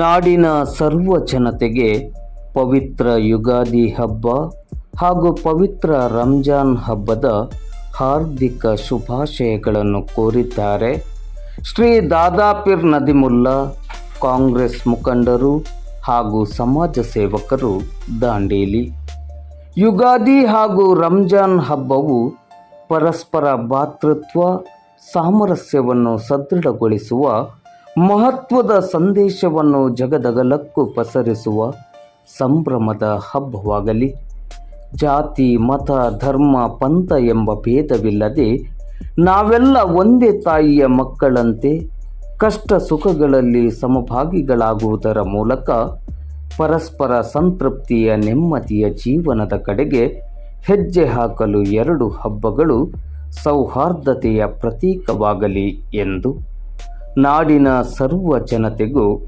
ನಾಡಿನ ಸರ್ವ ಜನತೆಗೆ ಪವಿತ್ರ ಯುಗಾದಿ ಹಬ್ಬ ಹಾಗೂ ಪವಿತ್ರ ರಂಜಾನ್ ಹಬ್ಬದ ಹಾರ್ದಿಕ ಶುಭಾಶಯಗಳನ್ನು ಕೋರಿದ್ದಾರೆ. ಶ್ರೀ ದಾದಾಪಿರ್ ನದಿಮುಲ್ಲಾ, ಕಾಂಗ್ರೆಸ್ ಮುಖಂಡರು ಹಾಗೂ ಸಮಾಜ ಸೇವಕರು ದಾಂಡೇಲಿ. ಯುಗಾದಿ ಹಾಗೂ ರಂಜಾನ್ ಹಬ್ಬವು ಪರಸ್ಪರ ಭಾತೃತ್ವ, ಸಾಮರಸ್ಯವನ್ನು ಸದೃಢಗೊಳಿಸುವ ಮಹತ್ವದ ಸಂದೇಶವನ್ನು ಜಗದಗಲಕ್ಕೂ ಪಸರಿಸುವ ಸಂಭ್ರಮದ ಹಬ್ಬವಾಗಲಿ, ಜಾತಿ, ಮತ, ಧರ್ಮ, ಪಂಥ ಎಂಬ ಭೇದವಿಲ್ಲದೆ ನಾವೆಲ್ಲ ಒಂದೇ ತಾಯಿಯ ಮಕ್ಕಳಂತೆ ಕಷ್ಟ ಸುಖಗಳಲ್ಲಿ ಸಮಭಾಗಿಗಳಾಗುವುದರ ಮೂಲಕ ಪರಸ್ಪರ ಸಂತೃಪ್ತಿಯ ನೆಮ್ಮದಿಯ ಜೀವನದ ಕಡೆಗೆ ಹೆಜ್ಜೆ ಹಾಕಲು ಎರಡು ಹಬ್ಬಗಳು ಸೌಹಾರ್ದತೆಯ ಪ್ರತೀಕವಾಗಲಿ ಎಂದು ನಾಡಿನ ಸರ್ವ ಜನತೆಗೂ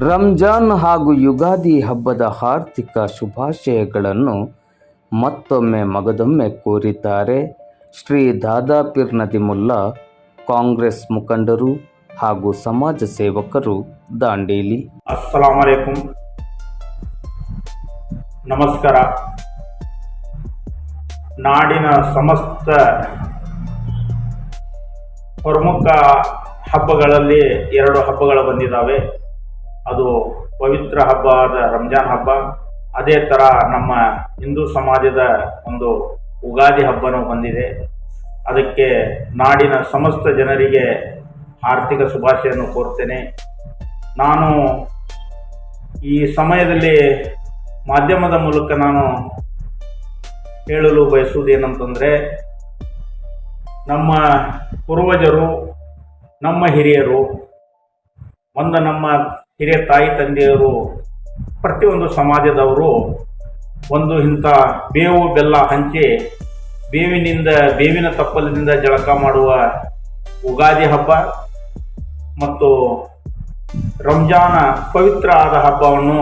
ರಂಜಾನ್ ಹಾಗೂ ಯುಗಾದಿ ಹಬ್ಬದ ಆರ್ಥಿಕ ಶುಭಾಶಯಗಳನ್ನು ಮತ್ತೊಮ್ಮೆ ಮಗದೊಮ್ಮೆ ಕೋರಿದ್ದಾರೆ. ಶ್ರೀ ದಾದಾಪಿರ್ ನದಿಮುಲ್ಲಾ, ಕಾಂಗ್ರೆಸ್ ಮುಖಂಡರು ಹಾಗೂ ಸಮಾಜ ಸೇವಕರು ದಾಂಡೇಲಿ. ಅಸ್ಸಲಾಮಲೇಕುಂ ನಮಸ್ಕಾರ. ನಾಡಿನ ಸಮಸ್ತ ಪ್ರಮುಖ ಹಬ್ಬಗಳಲ್ಲಿ ಎರಡು ಹಬ್ಬಗಳು ಬಂದಿದ್ದಾವೆ. ಅದು ಪವಿತ್ರ ಹಬ್ಬ ಆದ ರಂಜಾನ್ ಹಬ್ಬ. ಅದೇ ಥರ ನಮ್ಮ ಹಿಂದೂ ಸಮಾಜದ ಒಂದು ಉಗಾದಿ ಹಬ್ಬನೂ ಬಂದಿದೆ. ಅದಕ್ಕೆ ನಾಡಿನ ಸಮಸ್ತ ಜನರಿಗೆ ಆರ್ಥಿಕ ಶುಭಾಶಯನ್ನು ಕೋರ್ತೇನೆ. ನಾನು ಈ ಸಮಯದಲ್ಲಿ ಮಾಧ್ಯಮದ ಮೂಲಕ ನಾನು ಹೇಳಲು ಬಯಸುವುದೇನಂತಂದರೆ, ನಮ್ಮ ಪೂರ್ವಜರು ನಮ್ಮ ಹಿರಿಯರು, ಒಂದು ನಮ್ಮ ಹಿರಿಯ ತಾಯಿ ತಂದೆಯರು ಪ್ರತಿಯೊಂದು ಸಮಾಜದವರು ಒಂದು ಇಂಥ ಬೇವು ಬೆಲ್ಲ ಹಂಚಿ ಬೇವಿನಿಂದ, ಬೇವಿನ ತಪ್ಪಲಿನಿಂದ ಜಳಕ ಮಾಡುವ ಉಗಾದಿ ಹಬ್ಬ ಮತ್ತು ರಂಜಾನ ಪವಿತ್ರ ಆದ ಹಬ್ಬವನ್ನು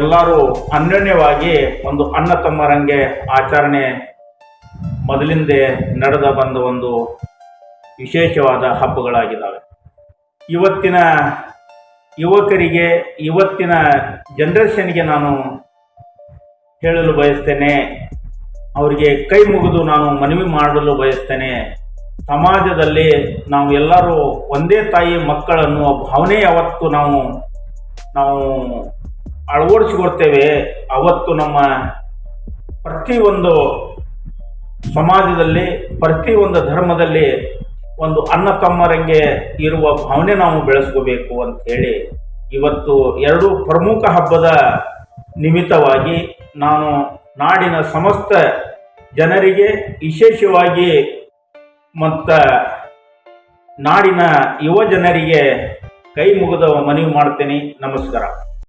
ಎಲ್ಲರೂ ಅನ್ಯೋನ್ಯವಾಗಿ ಒಂದು ಅಣ್ಣ ತಮ್ಮರಂಗೆ ಆಚರಣೆ ಮೊದಲಿಂದೆ ನಡೆದ ಬಂದ ಒಂದು ವಿಶೇಷವಾದ ಹಬ್ಬಗಳಾಗಿದ್ದಾವೆ ಇವತ್ತಿನ ಯುವಕರಿಗೆ, ಇವತ್ತಿನ ಜನ್ರೇಷನ್ಗೆ ನಾನು ಹೇಳಲು ಬಯಸ್ತೇನೆ, ಅವರಿಗೆ ಕೈ ಮುಗಿದು ನಾನು ಮನವಿ ಮಾಡಲು ಬಯಸ್ತೇನೆ. ಸಮಾಜದಲ್ಲಿ ನಾವು ಎಲ್ಲರೂ ಒಂದೇ ತಾಯಿ ಮಕ್ಕಳನ್ನು ಭಾವನೆ ಯಾವತ್ತು ನಾವು ನಾವು ಅಳವಡಿಸಿಕೊಡ್ತೇವೆ. ಅವತ್ತು ನಮ್ಮ ಪ್ರತಿಯೊಂದು ಸಮಾಜದಲ್ಲಿ, ಪ್ರತಿಯೊಂದು ಧರ್ಮದಲ್ಲಿ ಒಂದು ಅಣ್ಣ ತಮ್ಮರಂಗೆ ಇರುವ ಭಾವನೆ ನಾವು ಬೆಳೆಸ್ಕೋಬೇಕು ಅಂತ ಹೇಳಿ ಇವತ್ತು ಎರಡು ಪ್ರಮುಖ ಹಬ್ಬದ ನಿಮಿತ್ತವಾಗಿ ನಾನು ನಾಡಿನ ಸಮಸ್ತ ಜನರಿಗೆ ವಿಶೇಷವಾಗಿ ಮತ್ತು ನಾಡಿನ ಯುವ ಜನರಿಗೆ ಕೈ ಮುಗಿದ ಮನವಿ ಮಾಡ್ತೀನಿ. ನಮಸ್ಕಾರ.